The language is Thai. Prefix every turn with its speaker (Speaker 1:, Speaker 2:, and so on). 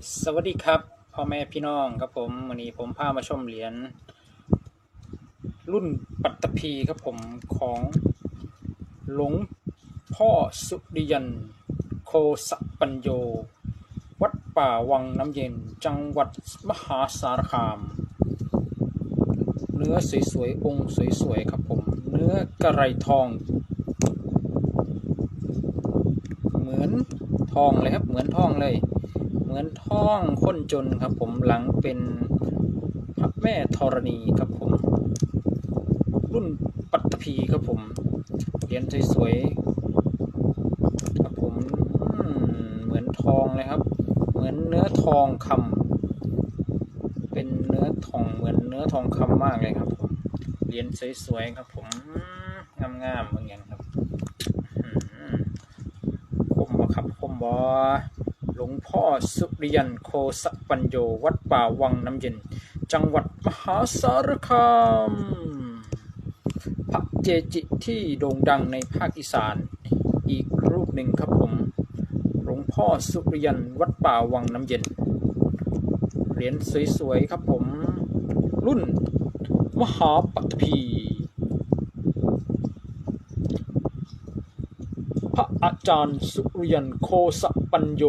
Speaker 1: สวัสดีครับพ่อแม่พี่น้องครับผมวันนี้ผมพามาชมเหรียญรุ่นปัตตภีครับผมของหลวงพ่อสุริยันโคสปัญโย วัดป่าวังน้ำเย็นจังหวัดมหาสารคาม เนื้อสวยๆองค์สวยๆครับผมเนื้อกระไรทอง เหมือนทองเลยครับเหมือนทองเลย เหมือนท่องค้นจนครับผมหลังเป็นพระแม่ธรณีครับผม รุ่นปัตตภีครับผมเหรียญสวยๆครับผมมเหมือนทองเลยครับ เหมือนเนื้อทองคำเป็นเนื้อทองเหมือนเนื้อทองคำมากเลยครับผมเหรียญสวยๆครับผมงามๆบางอย่างครับอืมคมบ่ครับคมบ่ งพ่อสุริยันโคสปัญโยวัดป่าวังน้ำเย็น จังหวัดมหาสารคามพระเจจิที่โด่งดังในภาคอีสาน อีกรูปหนึ่งครับผมหลวงพ่อสุริยันวัดป่าวังน้ำเย็น เหรียญสวยๆครับผม รุ่น มหาปัตภี ระอาจารย์สุริยันโคสปัญโย